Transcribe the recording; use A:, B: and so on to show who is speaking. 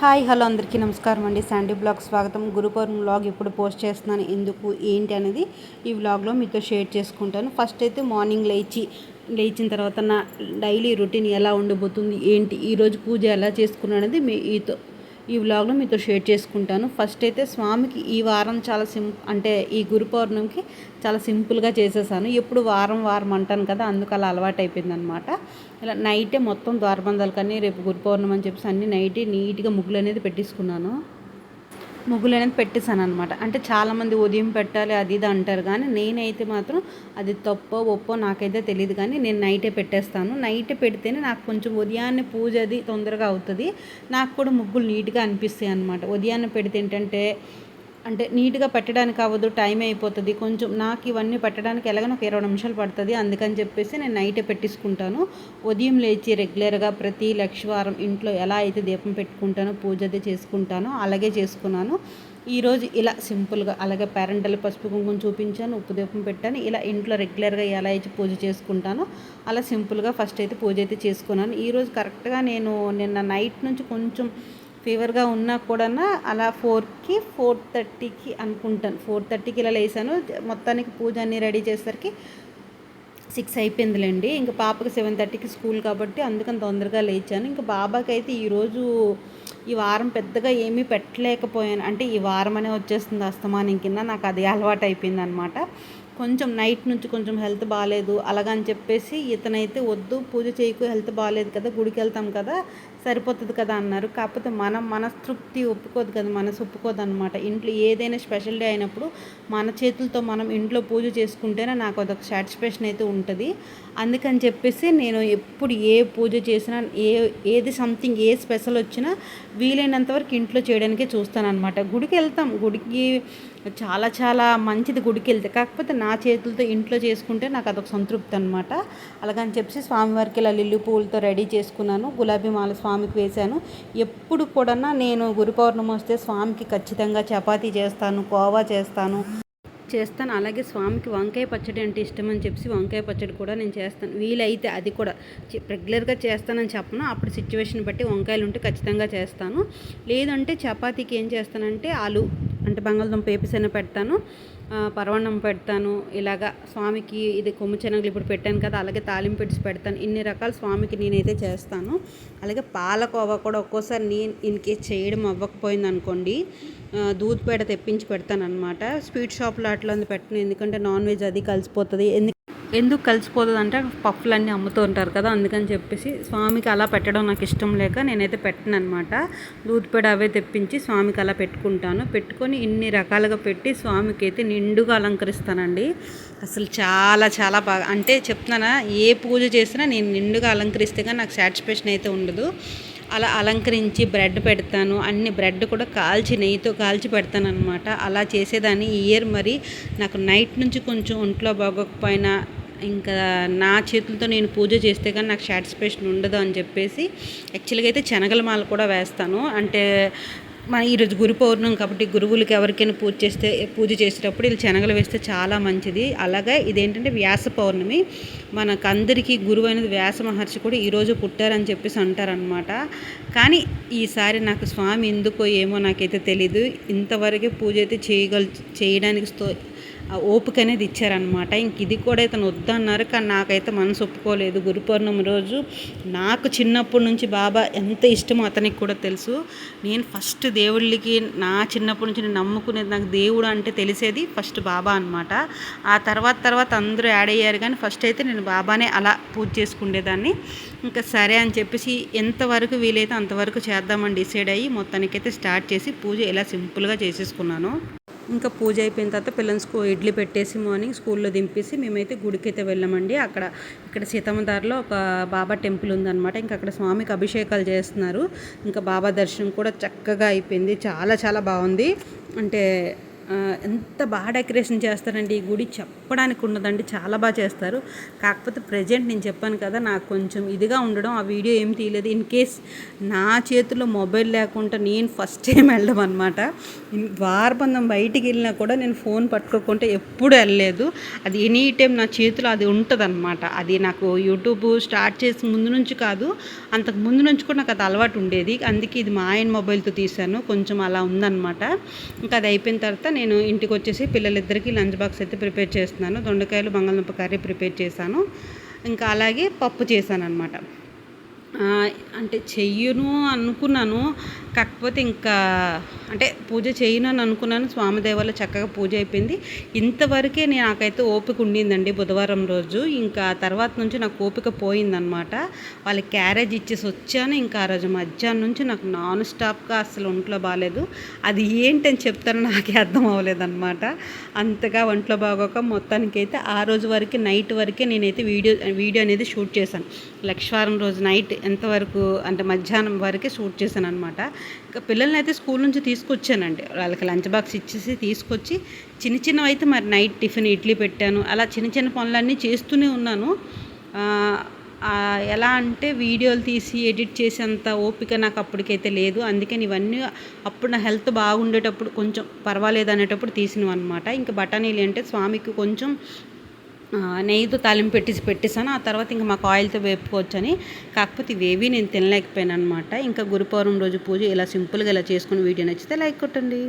A: Hi hello అందరికీ నమస్కారం అండి. శాండీ బ్లాగ్ స్వాగతం. గురుపూర్వం బ్లాగ్ ఇప్పుడు పోస్ట్ చేస్తున్నాను ఎందుకు ఏంటి అనేది ఈ వ్లాగ్లో మీతో షేర్ చేసుకుంటాను. ఫస్ట్ అయితే మార్నింగ్ లేచి లేచిన తర్వాత నా డైలీ రొటీన్ ఎలా ఉండబోతుంది ఏంటి ఈరోజు పూజ ఎలా చేసుకున్నాను అనేది మీ ఈతో ఈ వ్లాగ్లో మీతో షేర్ చేసుకుంటాను. ఫస్ట్ అయితే స్వామికి ఈ వారం చాలా సిం అంటే ఈ గురు పౌర్ణమికి చాలా సింపుల్గా చేసేసాను. ఎప్పుడు వారం వారం అంటాను కదా అందుకు అలా అలవాటు అయిపోయింది అనమాట ఇలా నైటే మొత్తం ద్వారబంధాలు కానీ రేపు గురు పౌర్ణమి అని చెప్పేసి అన్ని నైటే నీట్గా ముగ్గులు అనేది పెట్టేసుకున్నాను. ముగ్గులు అనేది పెట్టేశాను అనమాట అంటే చాలామంది ఉదయం పెట్టాలి అది ఇది అంటారు. కానీ నేనైతే మాత్రం అది తప్పో ఒప్పో నాకైతే తెలియదు కానీ నేను నైటే పెట్టేస్తాను. నైటే పెడితేనే నాకు కొంచెం ఉదయాన్నే పూజ అది తొందరగా అవుతుంది. నాకు కూడా ముగ్గులు నీట్గా అనిపిస్తాయి అనమాట ఉదయాన్నే పెడితే ఏంటంటే అంటే నీట్గా పెట్టడానికి అవ్వదు టైం అయిపోతుంది. కొంచెం నాకు ఇవన్నీ పెట్టడానికి ఎలాగో ఒక ఇరవై నిమిషాలు పడుతుంది. అందుకని చెప్పేసి నేను నైటే పెట్టించుకుంటాను ఉదయం లేచి రెగ్యులర్గా ప్రతి లక్షవారం ఇంట్లో ఎలా అయితే దీపం పెట్టుకుంటానో పూజ అది చేసుకుంటానో అలాగే చేసుకున్నాను. ఈరోజు ఇలా సింపుల్గా అలాగే పేరెంటల్ పసుపు కుంకుమ చూపించాను ఉప్పు దీపం పెట్టాను. ఇలా ఇంట్లో రెగ్యులర్గా ఎలా అయితే పూజ చేసుకుంటానో అలా సింపుల్గా ఫస్ట్ అయితే పూజ అయితే చేసుకున్నాను. ఈరోజు కరెక్ట్గా నేను నిన్న నైట్ నుంచి కొంచెం ఫీవర్గా ఉన్నా కూడా అలా ఫోర్కి ఫోర్ థర్టీకి అనుకుంటాను. ఫోర్ థర్టీకి ఇలా లేసాను. మొత్తానికి పూజ అన్నీ రెడీ చేసేసరికి సిక్స్ అయిపోయిందిలేండి. ఇంకా పాపకి సెవెన్ థర్టీకి స్కూల్ కాబట్టి అందుకని తొందరగా లేచాను. ఇంకా బాబాకి అయితే ఈరోజు ఈ వారం పెద్దగా ఏమీ పెట్టలేకపోయాను. అంటే ఈ వారం అనే వచ్చేస్తుంది అస్తమానం కింద. నాకు అది అలవాటు అయిపోయింది అనమాట కొంచెం నైట్ నుంచి కొంచెం హెల్త్ బాగాలేదు అలాగని చెప్పేసి ఇతనైతే వద్దు పూజ చేయకు హెల్త్ బాగాలేదు కదా గుడికి వెళ్తాం కదా సరిపోతుంది కదా అన్నారు. కాకపోతే మనం మనస్తృప్తి ఒప్పుకోదు కదా మనసు ఒప్పుకోదు అనమాట ఇంట్లో ఏదైనా స్పెషల్ డే అయినప్పుడు మన చేతులతో మనం ఇంట్లో పూజ చేసుకుంటేనే నాకు అదొక సాటిస్ఫాక్షన్ అయితే ఉంటుంది. అందుకని చెప్పేసి నేను ఎప్పుడు ఏ పూజ చేసినా ఏ ఏది సంథింగ్ ఏ స్పెషల్ వచ్చినా వీలైనంత వరకు ఇంట్లో చేయడానికే చూస్తాను అనమాట గుడికి వెళ్తాం. గుడికి చాలా చాలా మంచిది గుడికి వెళ్తే. కాకపోతే నా చేతులతో ఇంట్లో చేసుకుంటే నాకు అదొక సంతృప్తి అనమాట అలాగని చెప్పేసి స్వామివారికి ఇలా లిల్లు పువ్వులతో రెడీ చేసుకున్నాను. గులాబీ మాల స్వామికి వేశాను. ఎప్పుడు కూడా నేను గురు పౌర్ణమి వస్తే స్వామికి ఖచ్చితంగా చపాతీ చేస్తాను కోవా చేస్తాను. చేస్తాను. అలాగే స్వామికి వంకాయ పచ్చడి అంటే ఇష్టం అని చెప్పి వంకాయ పచ్చడి కూడా నేను చేస్తాను. వీలైతే అది కూడా రెగ్యులర్గా చేస్తానని చెప్పను. అప్పుడు సిచ్యువేషన్ బట్టి వంకాయలు ఉంటే ఖచ్చితంగా చేస్తాను. లేదంటే చపాతీకి ఏం చేస్తానంటే ఆలు అంటే బంగాళదుంప వేపిసైనా పెడతాను. పరవన్నం పెడతాను. ఇలాగా స్వామికి ఇది కొమ్ము శనగలు ఇప్పుడు పెట్టాను కదా అలాగే తాలింపు పెట్టి పెడతాను. ఇన్ని రకాల స్వామికి నేనైతే చేస్తాను. అలాగే పాలకోవా కూడా ఒక్కోసారి నేను ఇన్కేస్ చేయడం అవ్వకపోయింది అనుకోండి దూద్ పేడ తెప్పించి పెడతాను అనమాట స్వీట్ షాప్లో అట్లా పెట్టను ఎందుకంటే నాన్ వెజ్ అది కలిసిపోతుంది. ఎందుకు ఎందుకు కలిసిపోతుంది అంటే పఫ్లు అన్నీ అమ్ముతూ ఉంటారు కదా అందుకని చెప్పేసి స్వామికి అలా పెట్టడం నాకు ఇష్టం లేక నేనైతే పెట్టను అనమాట దూద్పేడ అవే తెప్పించి స్వామికి అలా పెట్టుకుంటాను. పెట్టుకొని ఇన్ని రకాలుగా పెట్టి స్వామికి అయితే నిండుగా అలంకరిస్తానండి. అసలు చాలా చాలా బాగా అంటే చెప్తున్నానా ఏ పూజ చేసినా నేను నిండుగా అలంకరిస్తే కానీ నాకు సాటిస్ఫాక్షన్ అయితే ఉండదు. అలా అలంకరించి బ్రెడ్ పెడతాను. అన్ని బ్రెడ్ కూడా కాల్చి నెయ్యితో కాల్చి పెడతాను అనమాట అలా చేసేదాన్ని ఇయర్ మరి. నాకు నైట్ నుంచి కొంచెం ఒంట్లో బాగోకపోయినా ఇంకా నా చేతులతో నేను పూజ చేస్తే కానీ నాకు సాటిస్ఫాక్షన్ ఉండదు అని చెప్పేసి యాక్చువల్గా అయితే శనగల మాల కూడా వేస్తాను. అంటే మన ఈరోజు గురు పౌర్ణం కాబట్టి గురువులకి ఎవరికైనా పూజ చేస్తే పూజ చేసేటప్పుడు వీళ్ళు శనగలు వేస్తే చాలా మంచిది. అలాగే ఇదేంటంటే వ్యాస పౌర్ణమి. మనకు అందరికీ గురువు అనేది వ్యాస మహర్షి కూడా ఈరోజు పుట్టారని చెప్పేసి అంటారనమాట కానీ ఈసారి నాకు స్వామి ఎందుకో ఏమో నాకైతే తెలీదు. ఇంతవరకే పూజ అయితే చేయగల చేయడానికి sto ఓపిక అనేది ఇచ్చారనమాట ఇంక ఇది కూడా ఇతను వద్దన్నారు కానీ నాకైతే మనసు ఒప్పుకోలేదు. గురు పౌర్ణమి రోజు నాకు చిన్నప్పటి నుంచి బాబా ఎంత ఇష్టమో అతనికి కూడా తెలుసు. నేను ఫస్ట్ దేవుళ్ళకి నా చిన్నప్పటి నుంచి నేను నమ్ముకునేది నాకు దేవుడు అంటే తెలిసేది ఫస్ట్ బాబా అనమాట ఆ తర్వాత తర్వాత అందరూ యాడ్ అయ్యారు కానీ ఫస్ట్ అయితే నేను బాబానే అలా పూజ చేసుకునేదాన్ని ఇంకా సరే అని చెప్పేసి ఎంతవరకు వీలైతే అంతవరకు చేద్దామని డిసైడ్ అయ్యి మొత్తానికైతే స్టార్ట్ చేసి పూజ ఇలా సింపుల్గా చేసేసుకున్నాను ఇంకా పూజ అయిపోయిన తర్వాత పిల్లల్ని స్కూ ఇడ్లీ పెట్టేసి మార్నింగ్ స్కూల్లో దింపేసి మేమైతే గుడికి అయితే వెళ్ళామండి. అక్కడ ఇక్కడ సీతమ్మదారిలో ఒక బాబా టెంపుల్ ఉందన్నమాట. ఇంకా అక్కడ స్వామికి అభిషేకాలు చేస్తున్నారు. ఇంకా బాబా దర్శనం కూడా చక్కగా అయిపోయింది. చాలా చాలా బాగుంది. అంటే ఎంత బాగా డెకరేషన్ చేస్తారండి. ఈ గుడి చెప్పడానికి ఉండదండి. చాలా బాగా చేస్తారు. కాకపోతే ప్రజెంట్ నేను చెప్పాను కదా నాకు కొంచెం ఇదిగా ఉండడం ఆ వీడియో ఏం తీయలేదు. ఇన్ కేస్ నా చేతిలో మొబైల్ లేకుండా నేను ఫస్ట్ టైం వెళ్ళడం అనమాట వారబంధం బయటికి వెళ్ళినా కూడా నేను ఫోన్ పట్టుకోకుండా ఎప్పుడు వెళ్ళలేదు. అది ఎనీ టైం నా చేతిలో అది ఉంటుందన్నమాట. అది నాకు యూట్యూబ్ స్టార్ట్ చేసి ముందు నుంచి కాదు అంతకు ముందు నుంచి కూడా నాకు అది అలవాటు ఉండేది. అందుకే ఇది మా ఆయన మొబైల్తో తీశాను. కొంచెం అలా ఉందన్నమాట. ఇంకా అది అయిపోయిన తర్వాత నేను ఇంటికి వచ్చేసి పిల్లలిద్దరికీ లంచ్ బాక్స్ అయితే ప్రిపేర్ చేస్తున్నాను. దొండకాయలు బంగాళదుంప కర్రీ ప్రిపేర్ చేశాను. ఇంకా అలాగే పప్పు చేశాను అనమాట అంటే చెయ్యను అనుకున్నాను. కాకపోతే ఇంకా అంటే పూజ చేయను అని అనుకున్నాను. స్వామి దేవాలయ చక్కగా పూజ అయిపోయింది. ఇంతవరకే నేను నాకైతే ఓపిక ఉండిందండి బుధవారం రోజు. ఇంకా తర్వాత నుంచి నాకు ఓపిక పోయిందనమాట వాళ్ళకి క్యారేజ్ ఇచ్చేసి వచ్చాను. ఇంకా ఆ రోజు మధ్యాహ్నం నుంచి నాకు నాన్ స్టాప్గా అసలు ఒంట్లో బాగాలేదు అది ఏంటని చెప్తారో నాకే అర్థం అవ్వలేదన్నమాట. అంతగా ఒంట్లో బాగోక మొత్తానికైతే ఆ రోజు వరకు నైట్ వరకే నేనైతే వీడియో వీడియో అనేది షూట్ చేశాను. లక్షవారం రోజు నైట్ ఎంతవరకు అంటే మధ్యాహ్నం వరకే షూట్ చేశాను అనమాట ఇంకా పిల్లల్ని అయితే స్కూల్ నుంచి తీసుకొచ్చానండి. వాళ్ళకి లంచ్ బాక్స్ ఇచ్చేసి తీసుకొచ్చి చిన్న చిన్నవి అయితే మరి నైట్ టిఫిన్ ఇడ్లీ పెట్టాను. అలా చిన్న చిన్న పనులన్నీ చేస్తూనే ఉన్నాను. ఎలా అంటే వీడియోలు తీసి ఎడిట్ చేసేంత ఓపిక నాకు అప్పటికైతే లేదు. అందుకని ఇవన్నీ అప్పుడు నా హెల్త్ బాగుండేటప్పుడు కొంచెం పర్వాలేదు అనేటప్పుడు తీసినవి అనమాట ఇంకా బఠానీలు అంటే స్వామికి కొంచెం నెయ్యితో తాలింపు పెట్టేసి పెట్టేశాను. ఆ తర్వాత ఇంకా మాకు ఆయిల్తో వేపుకోవచ్చని. కాకపోతే ఇవేవి నేను తినలేకపోయాను అనమాట ఇంకా గురుపౌర్ణం రోజు పూజ ఇలా సింపుల్గా ఇలా చేసుకుని వీడియో నచ్చితే లైక్ కొట్టండి.